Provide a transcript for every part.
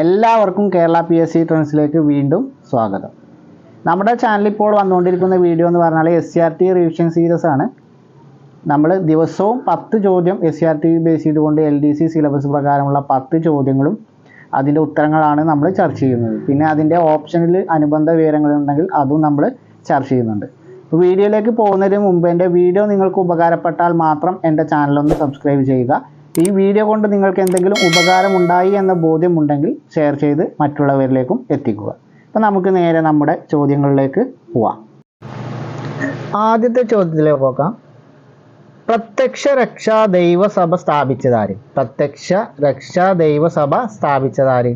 എല്ലാവർക്കും Kerala P S C ട്രെൻഡ്സിലേക്ക് വീണ്ടും സ്വാഗതം. നമ്മുടെ ചാനലിൽ ഇപ്പോൾ വന്നുകൊണ്ടിരിക്കുന്ന വീഡിയോ എന്ന് പറഞ്ഞാൽ S C R T revision series ആണ്. നമ്മൾ ദിവസവും പത്ത് ചോദ്യം S C R T base ചെയ്തുകൊണ്ട് എൽ ഡി സി സിലബസ് പ്രകാരമുള്ള പത്ത് ചോദ്യങ്ങളും അതിന്റെ ഉത്തരങ്ങളാണ് നമ്മൾ ചർച്ച ചെയ്യുന്നത്. പിന്നെ അതിന്റെ ഓപ്ഷനിൽ അനുബന്ധ വിവരങ്ങളുണ്ടെങ്കിൽ അതും നമ്മൾ ചർച്ച ചെയ്യുന്നുണ്ട്. വീഡിയോയിലേക്ക് പോകുന്നതിന് മുമ്പ് എന്റെ വീഡിയോ നിങ്ങൾക്ക് ഉപകാരപ്പെട്ടാൽ മാത്രം എന്റെ ചാനലൊന്ന് സബ്സ്ക്രൈബ് ചെയ്യുക. ഈ വീഡിയോ കൊണ്ട് നിങ്ങൾക്ക് എന്തെങ്കിലും ഉപകാരമുണ്ടായി എന്ന ബോധ്യമുണ്ടെങ്കിൽ ഷെയർ ചെയ്ത് മറ്റുള്ളവരിലേക്കും എത്തിക്കുക. അപ്പോൾ നമുക്ക് നേരെ നമ്മുടെ ചോദ്യങ്ങളിലേക്ക് പോവാം. ആദ്യത്തെ ചോദ്യത്തിലേക്ക് നോക്കാം പ്രത്യക്ഷ രക്ഷാ ദൈവസഭ സ്ഥാപിച്ചതാര് പ്രത്യക്ഷ രക്ഷാ ദൈവസഭ സ്ഥാപിച്ചതാര്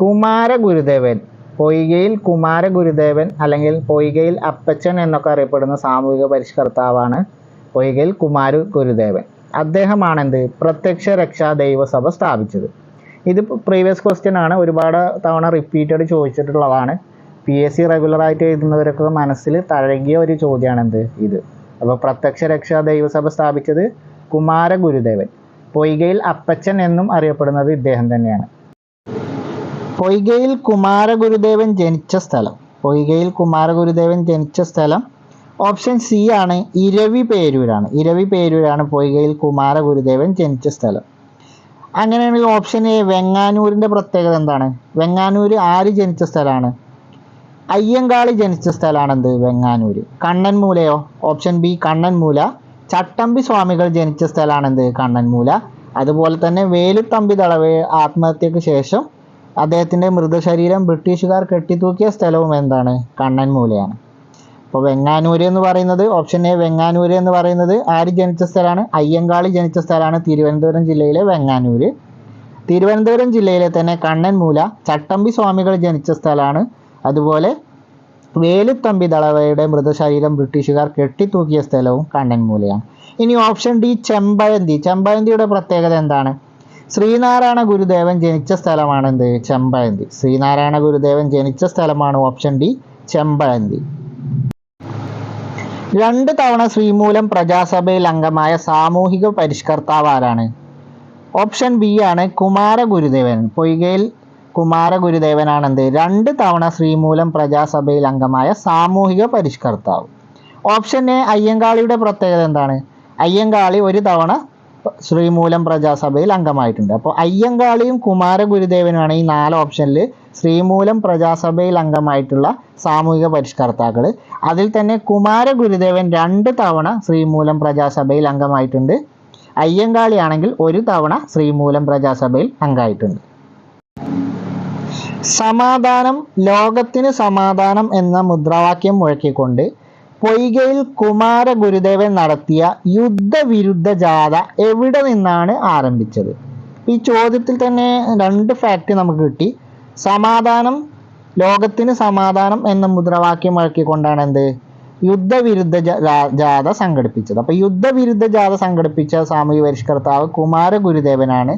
കുമാരഗുരുദേവൻ പൊയ്കയിൽ കുമാരഗുരുദേവൻ അല്ലെങ്കിൽ പൊയ്കയിൽ അപ്പച്ചൻ എന്നൊക്കെ അറിയപ്പെടുന്ന സാമൂഹിക പരിഷ്കർത്താവാണ് പൊയ്കയിൽ കുമാര ഗുരുദേവൻ. അദ്ദേഹമാണ് എന്ത് പ്രത്യക്ഷ രക്ഷാ ദൈവസഭ സ്ഥാപിച്ചത്. ഇത് പ്രീവിയസ് ക്വസ്റ്റ്യൻ ആണ്. ഒരുപാട് തവണ റിപ്പീറ്റഡ് ചോദിച്ചിട്ടുള്ളതാണ്. പി എസ് സി റെഗുലറായിട്ട് എഴുതുന്നവരൊക്കെ മനസ്സിൽ തഴകിയ ഒരു ചോദ്യമാണ് എന്ത് ഇത്. അപ്പോൾ പ്രത്യക്ഷ രക്ഷാ ദൈവസഭ സ്ഥാപിച്ചത് കുമാര ഗുരുദേവൻ. പൊയ്കയിൽ അപ്പച്ചൻ എന്നും അറിയപ്പെടുന്നത് ഇദ്ദേഹം തന്നെയാണ്. പൊയ്കയിൽ കുമാരഗുരുദേവൻ ജനിച്ച സ്ഥലം. പൊയ്കയിൽ കുമാരഗുരുദേവൻ ജനിച്ച സ്ഥലം ഓപ്ഷൻ സി ആണ് ഇരവി പേരൂരാണ്. ഇരവി പേരൂരാണ് പൊയ്കയിൽ കുമാരഗുരുദേവൻ ജനിച്ച സ്ഥലം. അങ്ങനെയാണെങ്കിൽ ഓപ്ഷൻ എ വെങ്ങാനൂരിന്റെ പ്രത്യേകത എന്താണ്? വെങ്ങാനൂർ ആര് ജനിച്ച സ്ഥലമാണ്? അയ്യങ്കാളി ജനിച്ച സ്ഥലമാണ് എന്ത്? വെങ്ങാനൂര്. കണ്ണൻമൂലയോ? Option B Kannammoola. ചട്ടമ്പി സ്വാമികൾ ജനിച്ച സ്ഥലമാണ് എന്ത്? കണ്ണൻമൂല. അതുപോലെ തന്നെ വേലുത്തമ്പി തളവ് ആത്മഹത്യക്ക് ശേഷം അദ്ദേഹത്തിന്റെ മൃതശരീരം ബ്രിട്ടീഷുകാർ കെട്ടിത്തൂക്കിയ സ്ഥലവും എന്താണ്? കണ്ണൻമൂലയാണ്. അപ്പോൾ വെങ്ങാനൂര് എന്ന് പറയുന്നത് ഓപ്ഷൻ എ വെങ്ങാനൂര് എന്ന് പറയുന്നത് ആര് ജനിച്ച സ്ഥലമാണ്? അയ്യങ്കാളി ജനിച്ച സ്ഥലമാണ് തിരുവനന്തപുരം ജില്ലയിലെ വെങ്ങാനൂര്. തിരുവനന്തപുരം ജില്ലയിലെ തന്നെ കണ്ണൻമൂല ചട്ടമ്പി സ്വാമികൾ ജനിച്ച സ്ഥലമാണ്. അതുപോലെ വേലുത്തമ്പി ദളവയുടെ മൃതശരീരം ബ്രിട്ടീഷുകാർ കെട്ടിത്തൂക്കിയ സ്ഥലവും കണ്ണൻമൂലയാണ്. ഇനി ഓപ്ഷൻ ഡി ചെമ്പഴന്തി ചെമ്പഴന്തിയുടെ പ്രത്യേകത എന്താണ്? ശ്രീനാരായണ ഗുരുദേവൻ ജനിച്ച സ്ഥലമാണ് എന്ത് ചെമ്പഴന്തി ശ്രീനാരായണ ഗുരുദേവൻ ജനിച്ച സ്ഥലമാണ് ഓപ്ഷൻ ഡി ചെമ്പഴന്തി രണ്ട് തവണ ശ്രീമൂലം പ്രജാസഭയിൽ അംഗമായ സാമൂഹിക പരിഷ്കർത്താവ് ആരാണ്? ഓപ്ഷൻ ബി ആണ് കുമാരഗുരുദേവൻ. പൊയ്കയിൽ കുമാര ഗുരുദേവനാണ് എന്ത് രണ്ട് തവണ ശ്രീമൂലം പ്രജാസഭയിൽ അംഗമായ സാമൂഹിക പരിഷ്കർത്താവ്. ഓപ്ഷൻ എ അയ്യങ്കാളിയുടെ പ്രത്യേകത എന്താണ്? അയ്യങ്കാളി ഒരു തവണ ശ്രീമൂലം പ്രജാസഭയിൽ അംഗമായിട്ടുണ്ട്. അപ്പോൾ അയ്യങ്കാളിയും കുമാര ഗുരുദേവനുമാണ് ഈ നാല് ഓപ്ഷനിൽ ശ്രീമൂലം പ്രജാസഭയിൽ അംഗമായിട്ടുള്ള സാമൂഹിക പരിഷ്കർത്താക്കൾ അതിൽ തന്നെ കുമാരഗുരുദേവൻ രണ്ട് തവണ ശ്രീമൂലം പ്രജാസഭയിൽ അംഗമായിട്ടുണ്ട്. അയ്യങ്കാളിയാണെങ്കിൽ ഒരു തവണ ശ്രീമൂലം പ്രജാസഭയിൽ അംഗമായിട്ടുണ്ട്. സമാധാനം ലോകത്തിന് സമാധാനം എന്ന മുദ്രാവാക്യം മുഴക്കിക്കൊണ്ട് പൊയ്കയിൽ കുമാര ഗുരുദേവൻ നടത്തിയ യുദ്ധവിരുദ്ധ ജാഥ എവിടെ നിന്നാണ് ആരംഭിച്ചത്? ഈ ചോദ്യത്തിൽ തന്നെ രണ്ട് ഫാക്റ്റ് നമുക്ക് കിട്ടി. സമാധാനം ലോകത്തിന് സമാധാനം എന്ന മുദ്രാവാക്യം വഴക്കിക്കൊണ്ടാണ് എന്ത്? യുദ്ധവിരുദ്ധ ജാഥ സംഘടിപ്പിച്ചത്. അപ്പൊ യുദ്ധവിരുദ്ധ ജാഥ സംഘടിപ്പിച്ച സാമൂഹ്യ പരിഷ്കർത്താവ് കുമാര ഗുരുദേവനാണ്.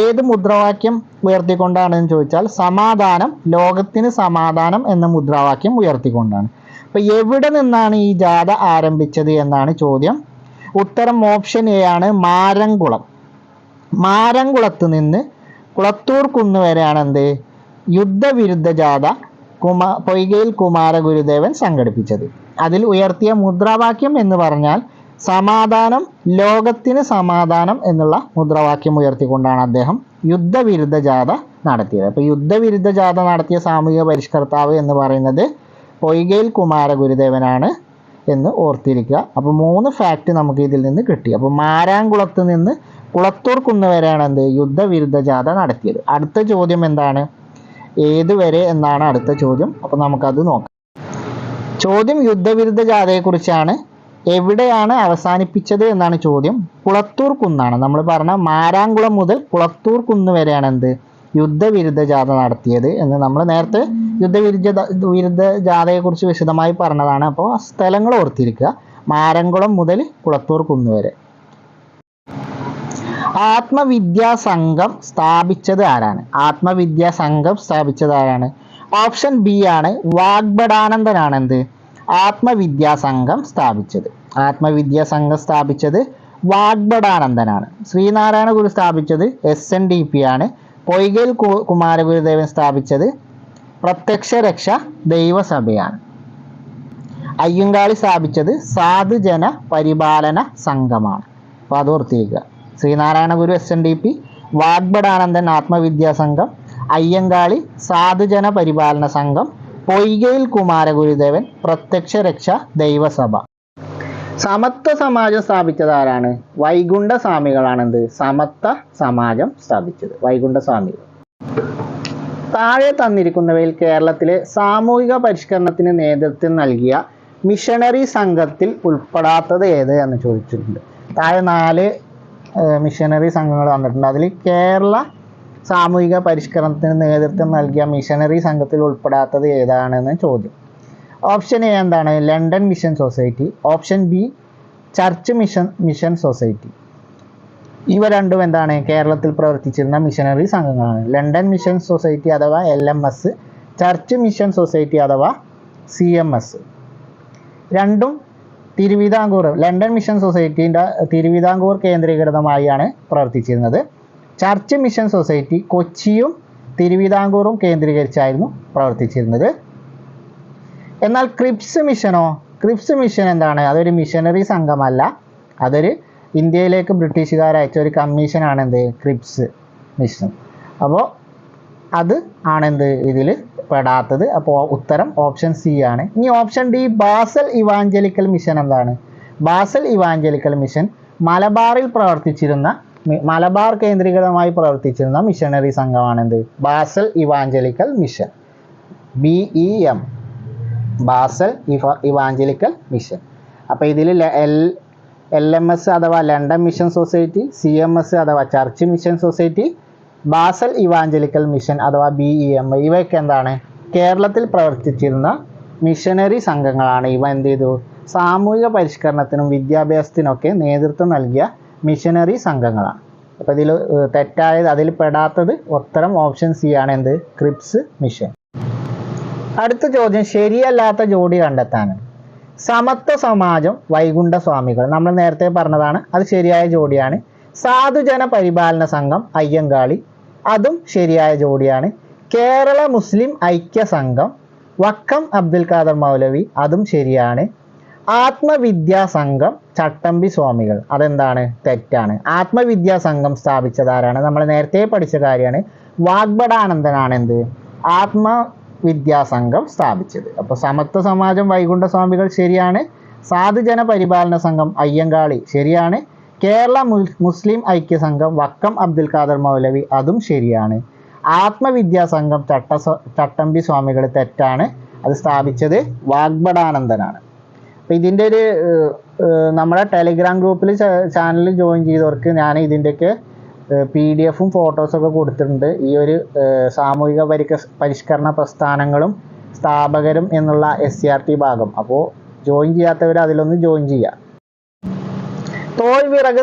ഏത് മുദ്രാവാക്യം ഉയർത്തിക്കൊണ്ടാണെന്ന് ചോദിച്ചാൽ സമാധാനം ലോകത്തിന് സമാധാനം എന്ന മുദ്രാവാക്യം ഉയർത്തിക്കൊണ്ടാണ്. അപ്പൊ എവിടെ നിന്നാണ് ഈ ജാഥ ആരംഭിച്ചത് എന്നാണ് ചോദ്യം. ഉത്തരം ഓപ്ഷൻ എ ആണ് മാരംകുളം. മാരംകുളത്ത് നിന്ന് കുളത്തൂർ കുന്ന് വരെയാണ് എന്ത്? യുദ്ധവിരുദ്ധ ജാഥ കുമാ പൊയ്കയിൽ കുമാര ഗുരുദേവൻ സംഘടിപ്പിച്ചത്. അതിൽ ഉയർത്തിയ മുദ്രാവാക്യം എന്ന് പറഞ്ഞാൽ സമാധാനം ലോകത്തിന് സമാധാനം എന്നുള്ള മുദ്രാവാക്യം ഉയർത്തിക്കൊണ്ടാണ് അദ്ദേഹം യുദ്ധവിരുദ്ധ ജാഥ നടത്തിയത്. അപ്പോൾ യുദ്ധവിരുദ്ധ ജാഥ നടത്തിയ സാമൂഹിക പരിഷ്കർത്താവ് എന്ന് പറയുന്നത് പൊയ്കയിൽ കുമാരഗുരുദേവനാണ് എന്ന് ഓർത്തിരിക്കുക. അപ്പോൾ മൂന്ന് ഫാക്റ്റ് നമുക്ക് ഇതിൽ നിന്ന് കിട്ടി. അപ്പോൾ മാരാങ്കുളത്ത് നിന്ന് കുളത്തൂർ കുന്ന് വരെയാണ് എന്ത്? യുദ്ധവിരുദ്ധ ജാഥ നടത്തിയത്. അടുത്ത ചോദ്യം എന്താണ്? ഏതുവരെ എന്നാണ് അടുത്ത ചോദ്യം. അപ്പോൾ നമുക്കത് നോക്കാം. ചോദ്യം യുദ്ധവിരുദ്ധ ജാഥയെക്കുറിച്ചാണ് എവിടെയാണ് അവസാനിപ്പിച്ചത് എന്നാണ് ചോദ്യം. കുളത്തൂർ കുന്നാണ്. നമ്മൾ പറഞ്ഞ മാരാങ്കുളം മുതൽ കുളത്തൂർ കുന്ന് വരെയാണ് എന്ത്? യുദ്ധവിരുദ്ധ ജാഥ നടത്തിയത് എന്ന് നമ്മൾ നേരത്തെ യുദ്ധവിരുദ്ധ വിരുദ്ധ ജാഥയെക്കുറിച്ച് വിശദമായി പറഞ്ഞതാണ്. അപ്പോൾ സ്ഥലങ്ങൾ ഓർത്തിരിക്കുക. മാരംകുളം മുതൽ കുളത്തൂർ കുന്ന് വരെ. ആത്മവിദ്യാ സംഘം സ്ഥാപിച്ചത് ആരാണ്? ആത്മവിദ്യാ സംഘം സ്ഥാപിച്ചത് ആരാണ്? ഓപ്ഷൻ ബി ആണ് വാഗ്ബടാനന്ദനാണ് എന്ത് ആത്മവിദ്യാ സംഘം സ്ഥാപിച്ചത്. ആത്മവിദ്യാ സംഘം സ്ഥാപിച്ചത് വാഗ്ബടാനന്ദനാണ് ശ്രീനാരായണ ഗുരു സ്ഥാപിച്ചത് എസ് എൻ ഡി പി ആണ്. പൊയ്കൽ കുമാരഗുരുദേവൻ സ്ഥാപിച്ചത് പ്രത്യക്ഷ രക്ഷ ദൈവസഭയാണ്. അയ്യങ്കാളി സ്ഥാപിച്ചത് സാധുജന പരിപാലന സംഘമാണ്. അപ്പോൾ അത് ഓർത്തിരിക്കുക. Sree Narayana Guru S N D P Vagbhatananda ആത്മവിദ്യാ സംഘം അയ്യങ്കാളി സാധുജന പരിപാലന സംഘം പൊയ്കയിൽ കുമാരഗുരുദേവൻ പ്രത്യക്ഷ രക്ഷ ദൈവസഭ. സമത്വ സമാജം സ്ഥാപിച്ചത് ആരാണ്? വൈകുണ്ഠ സ്വാമികളാണെന്ത് സമത്വ സമാജം സ്ഥാപിച്ചത്. വൈകുണ്ഠ സ്വാമികൾ. താഴെ തന്നിരിക്കുന്നവയിൽ കേരളത്തിലെ സാമൂഹിക പരിഷ്കരണത്തിന് നേതൃത്വം നൽകിയ മിഷണറി സംഘത്തിൽ ഉൾപ്പെടാത്തത് ഏത് എന്ന് ചോദിച്ചിട്ടുണ്ട്. താഴെ നാല് മിഷനറി സംഘങ്ങൾ വന്നിട്ടുണ്ട്. അതിൽ കേരള സാമൂഹിക പരിഷ്കരണത്തിന് നേതൃത്വം നൽകിയ മിഷണറി സംഘത്തിൽ ഉൾപ്പെടാത്തത് ഏതാണെന്ന് ചോദ്യം. ഓപ്ഷൻ എ എന്താണ്? London mission society. Option B church mission mission society. ഇവ രണ്ടും എന്താണ്? കേരളത്തിൽ പ്രവർത്തിച്ചിരുന്ന മിഷനറി സംഘങ്ങളാണ്. ലണ്ടൻ മിഷൻ സൊസൈറ്റി അഥവാ L M S church mission society അഥവാ സി എം എസ് രണ്ടും തിരുവിതാംകൂർ ലണ്ടൻ മിഷൻ സൊസൈറ്റീന്റെ തിരുവിതാംകൂർ കേന്ദ്രീകൃതമായാണ് പ്രവർത്തിച്ചിരുന്നത്. ചർച്ച് മിഷൻ സൊസൈറ്റി കൊച്ചിയും തിരുവിതാംകൂറും കേന്ദ്രീകരിച്ചായിരുന്നു പ്രവർത്തിച്ചിരുന്നത്. എന്നാൽ ക്രിപ്സ് മിഷനോ ക്രിപ്സ് മിഷൻ എന്താണ്? അതൊരു മിഷനറി സംഘമല്ല. അതൊരു ഇന്ത്യയിലേക്ക് ബ്രിട്ടീഷുകാർ അയച്ച ഒരു കമ്മീഷനാണ് എന്ത് ക്രിപ്സ് മിഷൻ. അപ്പോൾ അത് ആണെന്ത് ഇതിൽ പെടാത്തത്? അപ്പോൾ ഉത്തരം ഓപ്ഷൻ സി ആണ്. ഇനി option D Basel Evangelical Mission എന്താണ്? ബാസൽ ഇവാഞ്ചലിക്കൽ മിഷൻ മലബാറിൽ പ്രവർത്തിച്ചിരുന്ന മലബാർ കേന്ദ്രീകൃതമായി പ്രവർത്തിച്ചിരുന്ന missionary സംഘമാണെന്ത്? Basel Evangelical Mission. B E M Basel ഇവ ഇവാഞ്ചലിക്കൽ മിഷൻ. അപ്പോൾ ഇതിൽ എൽ എൽ എം എസ് അഥവാ London Mission Society C M S അഥവാ Church Mission Society Basel Evangelical Mission അഥവാ ബി ഇ എം ഐ ഇവയൊക്കെ എന്താണ്? കേരളത്തിൽ പ്രവർത്തിച്ചിരുന്ന മിഷനറി സംഘങ്ങളാണ്. ഇവ എന്ത് ചെയ്തു? സാമൂഹിക പരിഷ്കരണത്തിനും വിദ്യാഭ്യാസത്തിനൊക്കെ നേതൃത്വം നൽകിയ മിഷനറി സംഘങ്ങളാണ്. അപ്പോൾ ഇതിൽ തെറ്റായത് അതിൽ പെടാത്തത് ഉത്തരം ഓപ്ഷൻ സി ആണ്. എന്ത്? ക്രിപ്സ് മിഷൻ അടുത്ത ചോദ്യം ശരിയല്ലാത്ത ജോഡി കണ്ടെത്താനാണ് സമത്വ സമാജം വൈകുണ്ഠ സ്വാമികൾ നമ്മൾ നേരത്തെ പറഞ്ഞതാണ് അത് ശരിയായ ജോഡിയാണ്. സാധുജന പരിപാലന സംഘം അയ്യങ്കാളി അതും ശരിയായ ജോഡിയാണ്. കേരള മുസ്ലിം ഐക്യ സംഘം വക്കം അബ്ദുൽ ഖാദർ മൗലവി അതും ശരിയാണ്. ആത്മവിദ്യാ സംഘം ചട്ടമ്പി സ്വാമികൾ അതെന്താണ്? തെറ്റാണ്. ആത്മവിദ്യാ സംഘം സ്ഥാപിച്ചതാരാണ് നമ്മൾ നേരത്തെ പഠിച്ച കാര്യമാണ്. വാഗ്ബടാനന്ദനാണ് എന്ത്? ആത്മവിദ്യാ സംഘം സ്ഥാപിച്ചത്. അപ്പോൾ സമത്വ സമാജം വൈകുണ്ഠ സ്വാമികൾ ശരിയാണ്. സാധുജന പരിപാലന സംഘം അയ്യങ്കാളി ശരിയാണ്. കേരള മുസ്ലിം ഐക്യ സംഘം വക്കം അബ്ദുൽ ഖാദർ മൗലവി അതും ശരിയാണ്. ആത്മവിദ്യാ സംഘം ചട്ട ചട്ടമ്പി സ്വാമികൾ തെറ്റാണ്. അത് സ്ഥാപിച്ചത് വാഗ്ബടാനന്ദനാണ് അപ്പോൾ ഇതിന്റെ ഒരു നമ്മുടെ ടെലിഗ്രാം ഗ്രൂപ്പിൽ ചാനൽ ജോയിൻ ചെയ്തവർക്ക് ഞാൻ ഇതിന്റെയൊക്കെ പി ഡി എഫും ഫോട്ടോസൊക്കെ കൊടുത്തിട്ടുണ്ട്. ഈ ഒരു സാമൂഹിക പരിക പരിഷ്കരണ പ്രസ്ഥാനങ്ങളും സ്ഥാപകരും എന്നുള്ള എസ് സി ആർ ടി ഭാഗം. അപ്പോൾ ജോയിൻ ചെയ്യാത്തവർ അതിലൊന്ന് ജോയിൻ ചെയ്യുക തോൽവിറക്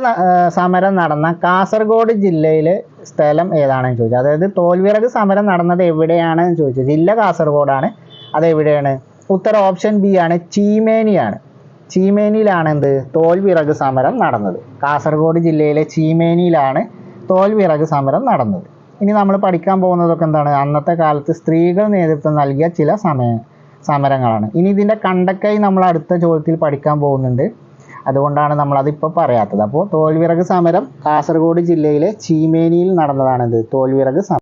സമരം നടന്ന കാസർഗോഡ് ജില്ലയിലെ സ്ഥലം ഏതാണെന്ന് ചോദിച്ചു. അതായത് തോൽവിറക് സമരം നടന്നത് എവിടെയാണെന്ന് ചോദിച്ചു. ജില്ല കാസർഗോഡാണ്. അതെവിടെയാണ്? ഉത്തര ഓപ്ഷൻ ബി ആണ് ചീമേനിയാണ്. ചീമേനിയിലാണ് എന്ത് തോൽവിറക് സമരം നടന്നത്. കാസർഗോഡ് ജില്ലയിലെ ചീമേനിയിലാണ് തോൽവിറക് സമരം നടന്നത്. ഇനി നമ്മൾ പഠിക്കാൻ പോകുന്നതൊക്കെ എന്താണ്? അന്നത്തെ കാലത്ത് സ്ത്രീകൾ നേതൃത്വം നൽകിയ ചില സമയ സമരങ്ങളാണ്. ഇനി ഇതിന്റെ കണ്ടക്കായി നമ്മൾ അടുത്ത ചോദ്യത്തിൽ പഠിക്കാൻ പോകുന്നുണ്ട്. അതുകൊണ്ടാണ് നമ്മൾ അതിപ്പോൾ പറയാത്തത്. അപ്പോൾ തോൽവിറക് സമരം കാസർഗോഡ് ജില്ലയിലെ ചീമേനിയിൽ നടന്നതാണിത്. തോൽവിറക് സമരം.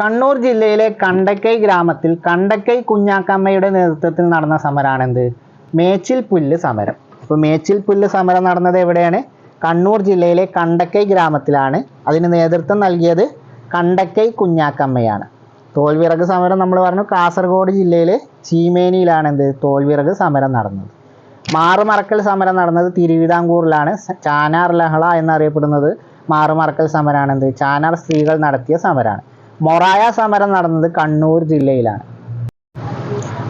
കണ്ണൂർ ജില്ലയിലെ കണ്ടക്കൈ ഗ്രാമത്തിൽ കണ്ടക്കൈ കുഞ്ഞാക്കമ്മയുടെ നേതൃത്വത്തിൽ നടന്ന സമരമാണെന്ത് മേച്ചിൽ പുല്ല് സമരം. അപ്പോൾ മേച്ചിൽ പുല്ല് സമരം നടന്നത് എവിടെയാണ്? കണ്ണൂർ ജില്ലയിലെ കണ്ടക്കൈ ഗ്രാമത്തിലാണ് അതിന് നേതൃത്വം നൽകിയത് കണ്ടക്കൈ കുഞ്ഞാക്കമ്മയാണ്. തോൽവിറക് സമരം നമ്മൾ പറഞ്ഞു കാസർഗോഡ് ജില്ലയിലെ ചീമേനിയിലാണ് എന്ത്? തോൽവിറക് സമരം നടന്നത്. മാറുമറക്കൽ സമരം നടന്നത് തിരുവിതാംകൂറിലാണ്. ചാനാർ ലഹള എന്നറിയപ്പെടുന്നത് മാറുമറക്കൽ സമരമാണ് എന്ത്? ചാനാർ സ്ത്രീകൾ നടത്തിയ സമരമാണ് മൊറായ സമരം നടന്നത് കണ്ണൂർ ജില്ലയിലാണ്.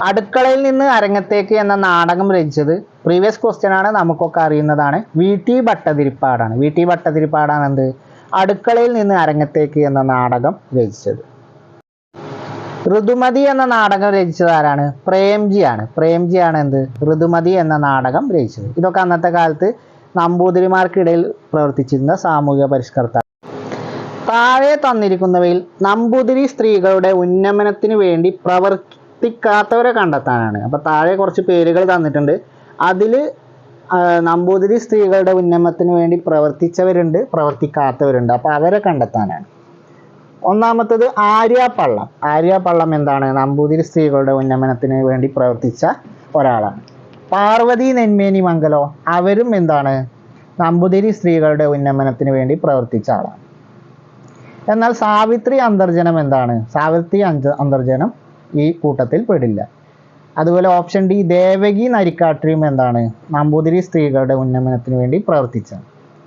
അടുക്കളയിൽ നിന്ന് അരങ്ങത്തേക്ക് എന്ന നാടകം രചിച്ചത് പ്രീവിയസ് ക്വസ്റ്റ്യൻ ആണ് നമുക്കൊക്കെ അറിയുന്നതാണ്. വി ടി ഭട്ടതിരിപ്പാടാണ്. വി ടി ഭട്ടതിരിപ്പാടാണ് എന്ത്? അടുക്കളയിൽ നിന്ന് അരങ്ങത്തേക്ക് എന്ന നാടകം രചിച്ചത്. ഋതുമതി എന്ന നാടകം രചിച്ചത് ആരാണ്? പ്രേംജിയാണ് പ്രേംജിയാണ് എന്ത്? ഋതുമതി എന്ന നാടകം രചിച്ചത്. ഇതൊക്കെ അന്നത്തെ കാലത്ത് നമ്പൂതിരിമാർക്കിടയിൽ പ്രവർത്തിച്ചിരുന്ന സാമൂഹിക പരിഷ്കർത്താവ്. താഴെ തന്നിരിക്കുന്നവയിൽ നമ്പൂതിരി സ്ത്രീകളുടെ ഉന്നമനത്തിന് വേണ്ടി പ്രവർത്തിക്കാത്തവരെ കണ്ടെത്താനാണ്. അപ്പോൾ താഴെ കുറച്ച് പേരുകൾ തന്നിട്ടുണ്ട്. അതിൽ നമ്പൂതിരി സ്ത്രീകളുടെ ഉന്നമനത്തിന് വേണ്ടി പ്രവർത്തിച്ചവരുണ്ട് പ്രവർത്തിക്കാത്തവരുണ്ട്. അപ്പോൾ അവരെ കണ്ടെത്താനാണ്. ഒന്നാമത്തത് ആര്യാപള്ളം ആര്യാപള്ളം എന്താണ്? നമ്പൂതിരി സ്ത്രീകളുടെ ഉന്നമനത്തിന് വേണ്ടി പ്രവർത്തിച്ച ഒരാളാണ്. പാർവതി നെന്മേനി മംഗലോ അവരും എന്താണ്? നമ്പൂതിരി സ്ത്രീകളുടെ ഉന്നമനത്തിന് വേണ്ടി പ്രവർത്തിച്ച ആളാണ്. എന്നാൽ സാവിത്രി അന്തർജനം എന്താണ്? സാവിത്രി അന്തർജനം ഈ കൂട്ടത്തിൽ പെടില്ല. അതുപോലെ ഓപ്ഷൻ ഡി ദേവകി നരിക്കാട്ടിയും എന്താണ്? നമ്പൂതിരി സ്ത്രീകളുടെ ഉന്നമനത്തിന് വേണ്ടി പ്രവർത്തിച്ച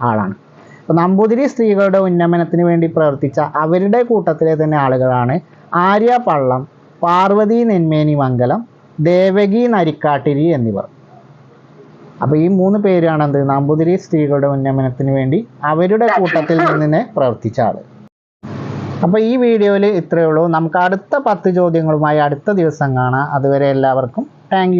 ആളാണ്. അപ്പോൾ നമ്പൂതിരി സ്ത്രീകളുടെ ഉന്നമനത്തിന് വേണ്ടി പ്രവർത്തിച്ച അവരുടെ കൂട്ടത്തിലെ തന്നെ ആളുകളാണ് ആര്യ പള്ളം പാർവതി നെന്മേനി മംഗലം ദേവകി നരിക്കാട്ടിരി എന്നിവർ. അപ്പോൾ ഈ മൂന്ന് പേരാണ് എന്ത്? നമ്പൂതിരി സ്ത്രീകളുടെ ഉന്നമനത്തിന് വേണ്ടി അവരുടെ കൂട്ടത്തിൽ നിന്ന് പ്രവർത്തിച്ച ആൾ. അപ്പോൾ ഈ വീഡിയോയിൽ ഇത്രയേ ഉള്ളൂ. നമുക്ക് അടുത്ത പത്ത് ചോദ്യങ്ങളുമായി അടുത്ത ദിവസം കാണാം. അതുവരെ എല്ലാവർക്കും താങ്ക്